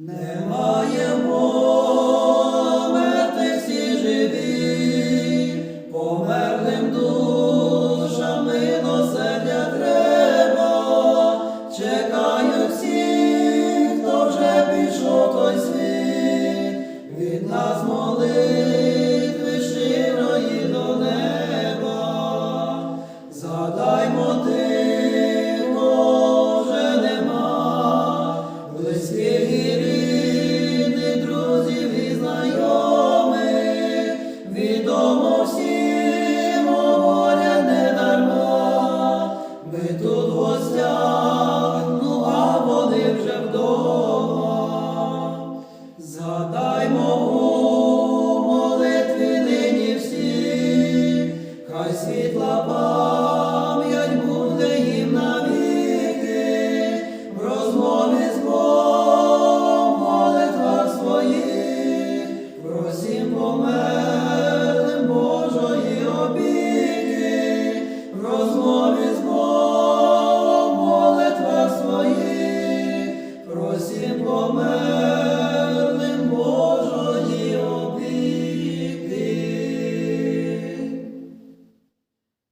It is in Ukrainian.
Немає померти всі живі, померлим душам милосердя треба, чекаю всіх, хто вже пішов той світ, від нас молитви широї до неба, задаймо ти. рідних друзів і знайомих, відомо всім воля не дарма, ми тут гостях, ну, а вони вже вдома. Згадаймо у нині всі, хай світла.